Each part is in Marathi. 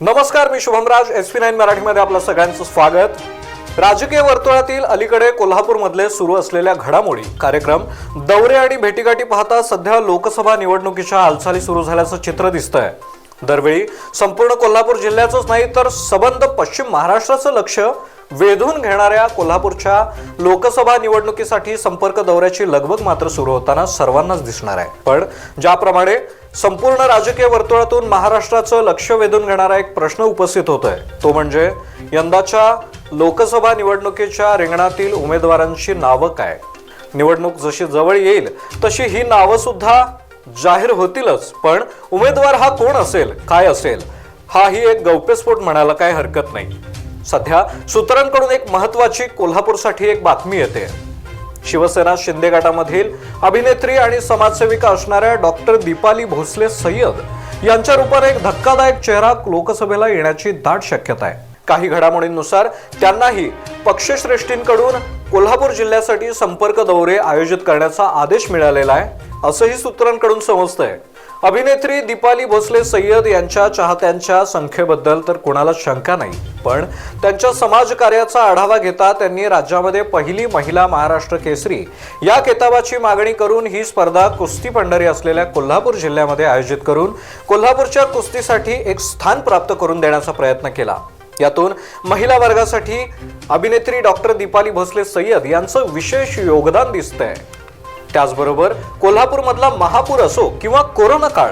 नमस्कार मी शुभमराज. एस पी नाईन मराठीमध्ये आपलं सगळ्यांचं स्वागत. राजकीय वर्तुळातील अलीकडे कोल्हापूरमधले सुरू असलेल्या घडामोडी कार्यक्रम दौरे आणि भेटीगाठी पाहता सध्या लोकसभा निवडणुकीच्या हालचाली सुरू झाल्याचं चित्र दिसतंय. दरवेळी संपूर्ण कोल्हापूर जिल्ह्याचंच नाही तर सबंध पश्चिम महाराष्ट्राचं लक्ष वेधून घेणाऱ्या कोल्हापूरच्या लोकसभा निवडणुकीसाठी संपर्क दौऱ्याची लगबग मात्र सुरू होताना सर्वांनाच दिसणार आहे. पण ज्याप्रमाणे संपूर्ण राजकीय वर्तुळातून महाराष्ट्राचं लक्ष वेधून घेणारा एक प्रश्न उपस्थित होतोय तो म्हणजे यंदाच्या लोकसभा निवडणुकीच्या रिंगणातील उमेदवारांची नावं काय? निवडणूक जशी जवळ येईल तशी ही नावं सुद्धा जाहीर होतीलच पण उमेदवार हा कोण असेल काय असेल? हा ही एक गौप्यस्फोट म्हणायला काय हरकत नाही. सध्या सूत्रांकडून एक महत्वाची कोल्हापूरसाठी एक बातमी येते. शिवसेना शिंदे गटामधील अभिनेत्री आणि समाजसेविका असणाऱ्या डॉक्टर दीपाली भोसले सय्यद यांच्या रूपाने एक धक्कादायक चेहरा लोकसभेला येण्याची दाट शक्यता आहे. काही घडामोडींनुसार त्यांनाही पक्षश्रेष्ठींकडून कोल्हापूर जिल्ह्यासाठी संपर्क दौरे आयोजित करण्याचा आदेश मिळालेला आहे असंही सूत्रांकडून समजतंय. अभिनेत्री दीपाली भोसले सय्यद यांच्या चाहत्यांच्या संख्येबद्दल तर कुणालाच शंका नाही पण त्यांच्या समाजकार्याचा आढावा घेता त्यांनी राज्यामध्ये पहिली महिला महाराष्ट्र केसरी या किताबाची मागणी करून ही स्पर्धा कुस्ती पंढरी असलेल्या कोल्हापूर जिल्ह्यामध्ये आयोजित करून कोल्हापूरच्या कुस्तीसाठी एक स्थान प्राप्त करून देण्याचा प्रयत्न केला. यातून महिला वर्गासाठी अभिनेत्री डॉक्टर दीपाली भोसले सय्यद यांचं विशेष योगदान दिसतंय. त्याचबरोबर कोल्हापूरमधला महापूर असो किंवा कोरोना काळ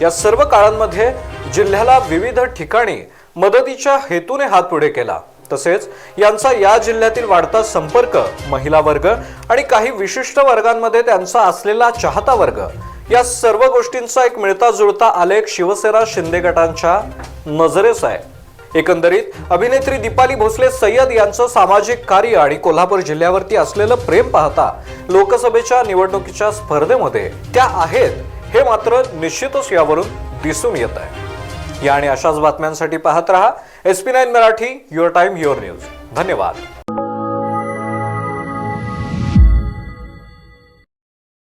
या सर्व काळांमध्ये जिल्ह्याला विविध ठिकाणी मदतीच्या हेतूने हात पुढे केला. तसेच यांचा या जिल्ह्यातील वाढता संपर्क महिला वर्ग आणि काही विशिष्ट वर्गांमध्ये त्यांचा असलेला चाहता वर्ग या सर्व गोष्टींचा एक मिळता जुळता आलेख शिवसेना शिंदे गटांच्या नजरेस आहे. एकंदरीत अभिनेत्री दीपाली भोसले सय्यद यांचं सामाजिक कार्य आणि कोल्हापूर जिल्ह्यावरती असलेलं प्रेम पाहता लोकसभेच्या निवडणुकीच्या स्पर्धेमध्ये त्या आहेत हे मात्र निश्चितच यावरून दिसून येत आहे. या आणि अशाच बातम्यांसाठी पाहत रहा S P nine Marathi your time your news. धन्यवाद.